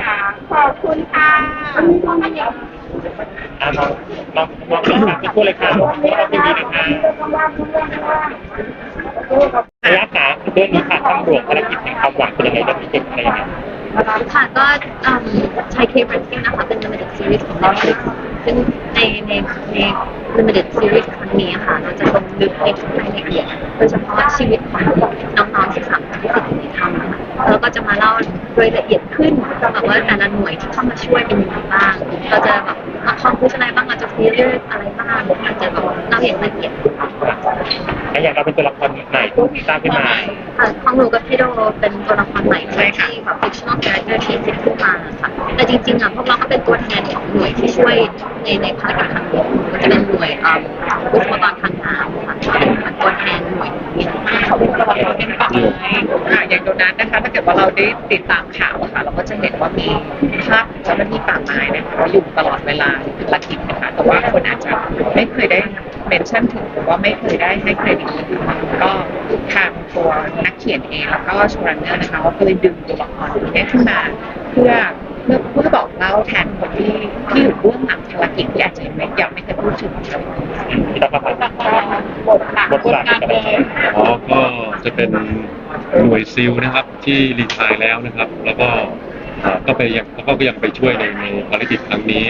ค่ะขอบคุณค่ะอะน้องน้องน้องน้องเป็นผู้เลยค่ะน้องเป็นนี้นะคะระยะขาเรื่องนี้ค่ะทำหลวงภารกิจแห่งความหวังเป็นยังไงเรื่องนี้เป็นอะไรยังไงค่ะก็เอิ่มใช้ K Ranking นะคะเป็น limited series ของ Netflix ซึ่งในในใน limited series ครั้งนี้ค่ะ เราจะลงลึกในทุกรายละเอียดโดยเฉพาะชีวิตของน้องๆ13คนที่ติดอยู่ในถ้ำนะคะแล้วก็จะมาเล่า โดยละเอียดขึ้นแบบว่าแต่ละหน่วยที่เข้ามาช่วยเป็นยังไงบ้างเราจะแบบเอาความรู้อะไรบ้างเราจะ failure อะไรบ้างอาจจะแบบเล่าอย่างละเอียดและอย่างเราเป็นตัวละครใหม่ที่สร้างขึ้นมาค่ะของหนูกับพี่โดเป็นตัวละครใหม่ที่แบบ fictional character ที่คิดขึ้นมาค่ะแต่จริงๆอะพวกเราก็เป็นตัวแทนของหน่วยที่ช่วยในในภารกิจครั้งนี้ก็จะเป็นหน่วยเอ่อวิศวกรทางน้ำค่ะเป็น ตัวแทนหน่วยเขาเป็นตัวละครเป็นป่าไม้ค่ะอย่างโดนัทนะคะถ้าเกิดว่าเราได้ติดตามข่าวอะค่ะ เราก็จะเห็นว่ามีภาพเจ้าหน้าที่ป่าไม้นะคะเขาอยู่ตลอดเวลาภารกิจนะคะแต่ว่าคนอาจจะไม่เคยได้เมนชั่นถึงหรือว่าไม่เคยได้ให้เครดิตก็ทางตัวนักเขียนเองแล้วก็ชรันเนอร์นะคะเขาก็เลยดึงตัวละครนี้ขึ้นมาเพื่อ เพื่อเพื่อบอกเล่าแทนคนที่ที่อยู่เบื้องหลังภารกิจที่อาจจะยังไม่ยังไม่เคยพูดถึงที่ต้องมาผ่านบทบาทบทบาทเป็นอะไรอ๋อก็จะเป็นหน่วยซิลนะครับ ที่รีไทายแล้วนะครับ แล้วก็อ่อก็ไปยังก็ยังไปช่วยในในภารกิจครั้งนี้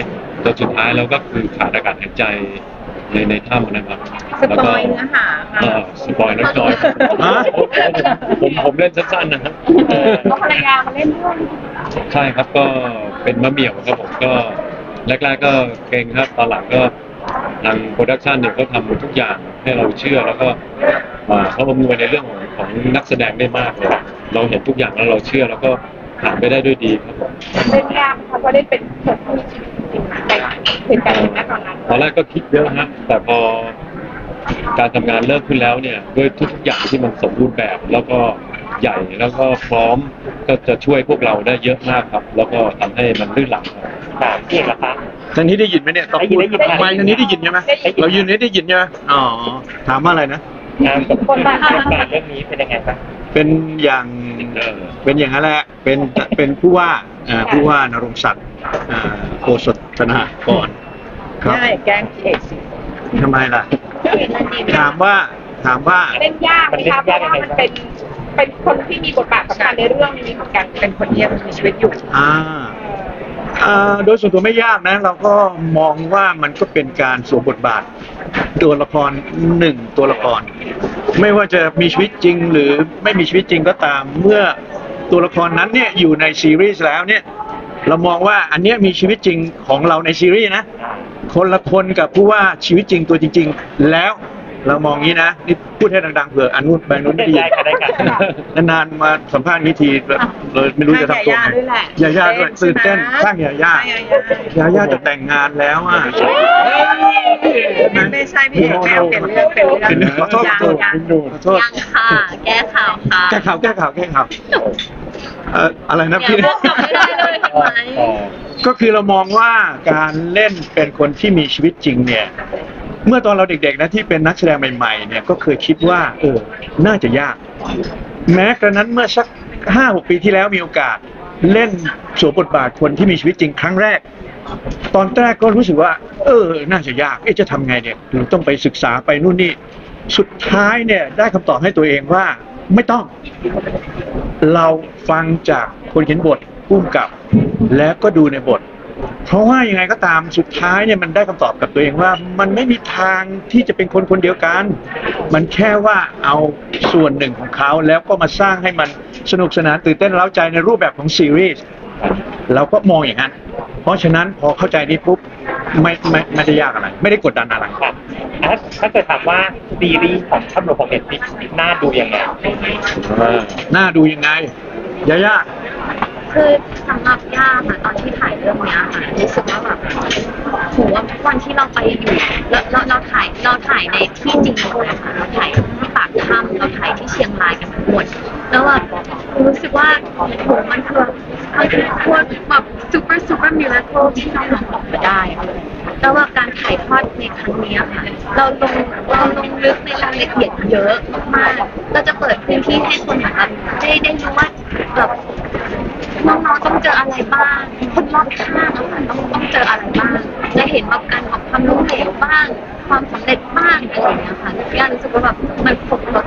จนสุดท้ายเราก็คือขาดอากาศหายใจในในถ้ำนะครับสแล้วปก็อยเนื้อหาอ่ค่ะสปอยน้อยผมผมเล่นสั้นๆนะครับเออเพราะภรรยามาเล่นด้วย ใช่ครับก็เป็นมะเหมี่ยวครับผมก็แรกๆก็เก่งครับตอนหลังก็ทางโปรดักชันเนี่ยเขาทำทุกอย่างให้เราเชื่อแล้วก็อ่าเขาอำนวยในเรื่องของของนักแสดงได้มากเลยเราเห็นทุกอย่างแล้วเราเชื่อแล้วก็ผ่านไปได้ด้วยดีครับผมเล่นยากเพราะว่าได้เป็นคนที่มีชีวิตจริงๆในเหตุการณ์จริงนะตอนนั้นตอนแรกก็คิดเยอะฮะแต่พอการทำงานเริ่มขึ้นแล้วเนี่ยด้วยทุกๆอย่างที่มันสมบูรณ์แบบแล้วก็ ใหญ่แล้วก็พร้อมก็จะช่วยพวกเราได้เยอะมากครับ แล้วก็ทำให้มันลื่นไหลครับ สามที่เอกละคะ ทางนี้ได้ยินไหมเนี่ยต้องได้ยินได้ยิน ไม่ทางนี้ได้ยินใช่ไหมได้ยิน เรายืนนี้ได้ยินใช่ไหมอ๋อถามว่าอะไรนะ งานกับบทบาทบทบาทเรื่องนี้เป็นยังไงบ้างเป็นอย่างเออเป็นอย่างนั้นแหละเป็นเป็นผู้ว่าอ่าผู้ว่านรงศักดิ์อ่าโคศธนากรครับง่ายแกล้งพี่เอกสิทำไมล่ะ ถามว่าถามว่า เล่นยากไหมคะเพราะว่ามันเป็น เป็นคนที่มีบทบาทสำคัญในเรื่องนี้เหมือนกันเป็นคนที่ยังมีชีวิตอยู่อ่าอ่าโดยส่วนตัวไม่ยากนะ เราก็มองว่ามันก็เป็นการสวมบทบาท ตัวละครหนึ่งตัวละคร ไม่ว่าจะมีชีวิตจริงหรือไม่มีชีวิตจริงก็ตาม เมื่อตัวละครนั้นเนี่ยอยู่ในซีรีส์แล้วเนี่ยเรามองว่าอันเนี้ยมีชีวิตจริงของเราในซีรีส์นะ คนละคนกับผู้ว่าชีวิตจริงตัวจริง ๆ แล้ว เรามองงี้นะนี่พูดให้ดังๆเผื่ออันนู้นแบงนู้นไม่ได้ยินได้ค่ะได้ค่ะนานๆมาสัมภาษณ์นี้ทีแบบเลยไม่รู้จะทำตัวไงด้วยแหละยาย่าด้วยตื่นเต้นข้างยาย่ายาย่าจะแต่งงานแล้วอะไม่ใช่พี่เอกแค่เปลี่ยนเรื่องเปลี่ยนเรื่องเป็นเรื่องขอโทษขอโทษยังขอโทษยังค่ะ แก้ข่าวค่ะ แก้ข่าวแก้ข่าวแก้ข่าว เอ่ออะไรนะเดี๋พี่ยวพวกกลับไม่ได้เลยเห็นไหมก็คือเรามองว่าการเล่นเป็นคนที่มีชีวิตจริงเนี่ย เมื่อตอนเราเด็กๆนะที่เป็นนักแสดงใหม่ๆเนี่ยก็เคยคิดว่าเออน่าจะยาก แม้กระนั้นเมื่อสักห้าหกปีที่แล้วมีโอกาสเล่นสวมบทบาทคนที่มีชีวิตจริงครั้งแรก ตอนแรกก็รู้สึกว่า เออ น่าจะยากเอ๊ะจะทำไงเนี่ยเราต้องไปศึกษาไปนู่นนี่ สุดท้ายเนี่ยได้คำตอบให้ตัวเองว่าไม่ต้อง เราฟังจากคนเขียนบทพุ่มกับ แล้วก็ดูในบท เพราะว่ายังไงก็ตามสุดท้ายเนี่ยมันได้คำตอบกับตัวเองว่า มันไม่มีทางที่จะเป็นคนคนเดียวกัน มันแค่ว่าเอาส่วนหนึ่งของเขาแล้วก็มาสร้างให้มันสนุกสนานตื่นเต้นเร้าใจในรูปแบบของซีรีส์เราก็มองอย่างนั้น เพราะฉะนั้นพอเข้าใจนี้ปุ๊บไม่ไม่ไม่ได้ยากอะไร ไม่ได้กดดันอะไร ครับอะถ้าเกิดถามว่าซีรีส์ของช่ำหลวงของเน็ตฟลิกน่าดูยังไงน่าดูยังไงยาย่าคือสำหรับย่าค่ะตอนที่ถ่ายเรื่องเนี้ยค่ะรู้สึกว่าแบบโหว่าวันที่เราไปอยู่แล้วเราเราถ่ายเราถ่ายในที่จริงเลยค่ะเราถ่ายที่ปากถ้ำเราถ่ายที่เชียงรายกันทั้งหมด แล้วแบบ รู้สึกว่าโหมันคือมันคือโคตรแบบ super super miracle ที่น้องๆออกมาได้อะแล้วแบบการถ่ายทอดในครั้งนี้ค่ะ เราลงเราลงลึกในรายละเอียดเยอะมากๆเราจะเปิดพื้นที่ให้คนเหมือนแบบได้ได้รู้ว่าแบบน้องๆต้องเจออะไรบ้างคนรอบข้างอะค่ะต้องต้องเจออะไรบ้างและเห็นแบบการของความล้มเหลวบ้าง ความสำเร็จบ้างอะไรอย่างเงี้ยค่ะย่ารู้สึกว่าแบบมันครบรส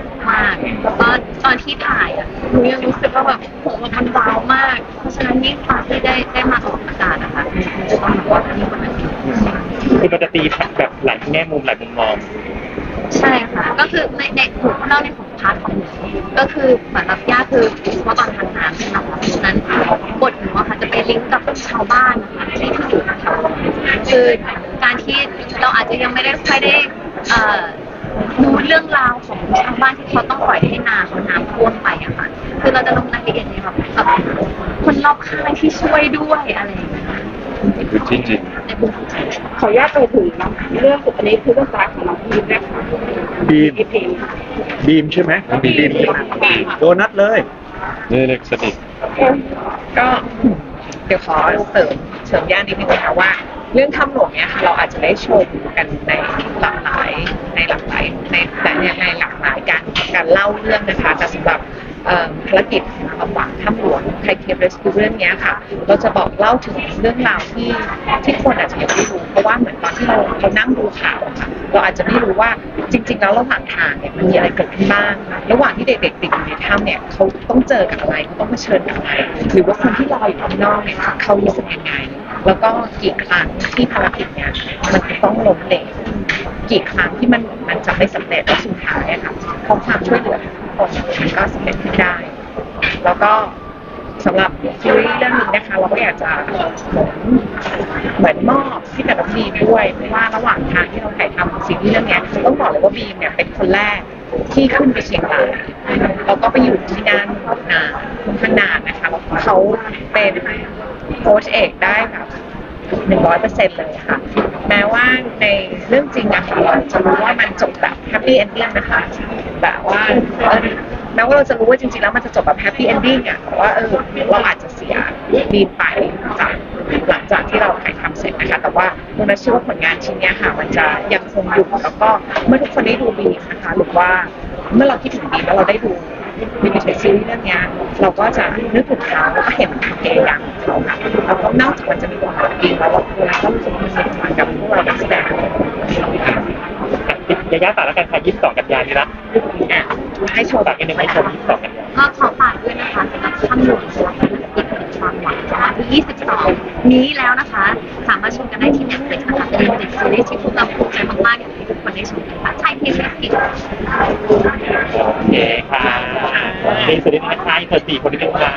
มากแล้วก็ตอนที่ถ่ายอะหนูยังรู้สึกว่าแบบโหมันว้าวมาก เพราะฉะนั้นยิ่งตอนที่ได้ได้มาออกอากาศนะคะมันจะต้องแบบว่ามีคนนั้นอีกคือมันจะตีแบบหลายแง่มุมหลายมุมมอง ใช่ค่ะ ก็คือในในหนูเล่าในของพาร์ทของหนูก็คือเหมือนแบบย่าคือเพราะตอนทำงานใช่ไหมคะเพราะฉะนั้นบทหนูอะค่ะจะไปลิงก์กับชาวบ้านนะคะที่ที่อยู่แถวๆคือการที่เราอาจจะยังไม่ได้ค่อยได้เอ่อ รู้เรื่องราวของชาวบ้านที่เขาต้องปล่อยให้นาเขาน้ำท่วมไปอะค่ะคือเราจะลงรายละเอียดในแบบแบบคนรอบข้างที่ช่วยด้วยอะไรอย่างเงี้ยคือจริงในพื้นที่ขออนุญาตไปถึงน้องเรื่องอันนี้คือเรื่องราวของน้องพีมนะคะบีมพีพีมค่ะบีมใช่ไหมบีมโดนัทเลยๆนี่เล็กสนิท ก็เดี๋ยวขอเสริมเสริมย่านนิดนึงนะคะว่า เรื่องถ้ำหลวงเนี่ยค่ะเราอาจจะได้ชมกันในหลากหลายในหลากหลายในแต่ในหลากหลายการการเล่าเรื่องนะคะแต่สำหรับ ภารกิจความหวังถ้ำหลวงไทยเคปเรสคิวเรื่องเนี้ยค่ะ เราจะบอกเล่าถึงเรื่องราวที่ที่คนอาจจะยังไม่รู้ เพราะว่าเหมือนตอนที่เราเรานั่งดูข่าวค่ะ เราอาจจะไม่รู้ว่าจริง ๆ แล้วระหว่างทางเนี่ยมันมีอะไรเกิดขึ้นบ้าง ระหว่างที่เด็กๆติดอยู่ในถ้ำเนี่ยเขาต้องเจอกับอะไรเขาต้องเผชิญกับอะไร หรือว่าคนที่รออยู่ข้างนอกเนี่ยเขารู้สึกยังไง แล้วก็กี่ครั้งที่ภารกิจเนี่ยมันจะต้องล้มเหลวกี่ครั้งที่มันมันจะไม่สำเร็จแล้วสุดท้ายอะค่ะเพราะความช่วยเหลือกคนมันก็สำเร็จขึ้นได้ แล้วก็สำหรับซีรีส์เรื่องนี้นะคะ เราก็อยากจะเหมือนเหมือนมอบที่กับน้องบีมด้วยเพราะว่าระหว่างทางที่เราถ่ายทำซีรีส์เรื่องเนี้ยต้องบอกเลยว่าบีมเนี่ยเป็นคนแรกที่ขึ้นไปเชียงรายแล้วก็ไปอยู่ที่นั่นนานค่อนข้างนานนะคะแล้วเขาเป็นโค้ชเอกได้แบบ หนึ่งร้อยเปอร์เซ็นต์เลยค่ะ แม้ว่าในเรื่องจริงอะค่ะเราจะรู้ว่ามันจบแบบแฮปปี้เอนดิ้งนะคะ แบบว่าเออแม้ว่าเราจะรู้ว่าจริงๆแล้วมันจะจบแบบแฮปปี้เอนดิ้งอะแต่ว่าเออเราอาจจะเสียบีไปจากหลังจากที่เราถ่ายทำเสร็จนะคะ แต่ว่าโดนัทเชื่อว่าผลงานชิ้นนี้ค่ะ มันจะยังคงอยู่แล้วก็เมื่อทุกคนได้ดูบีนะคะหรือว่าเมื่อเราคิดถึงบีแล้วเราได้ดู บีมเฉยซีรีส์เรื่องเนี้ยเราก็จะนึกถึงเขาแล้วก็เห็นความพยายามของเขาแล้วก็นอกจากมันจะมีบทบาทบีมแล้วเราก็รู้สึกว่ามันสนุกกับพวกเรานักแสดงยาย่าฝากแล้วกันค่ะ22 กันยานี้นะให้โชว์ฝากนิดนึงให้โชม22 กันยาก็ขอฝากด้วยนะคะสำหรับถ้ำหลวงสวรรค์อีกหนึ่งความหวังนะคะที่22 นี้แล้วนะคะ สามารถชมกันได้ที่ Netflix นะคะเป็นเด็กซีรีส์ที่พวกเราภูมิใจมากๆอยาก ในได้ชมกันค่ะใช่เพียงแค่กิจโอเคค่ะนี่สุดท้ายเปิดสี่คนนี้เป็นมา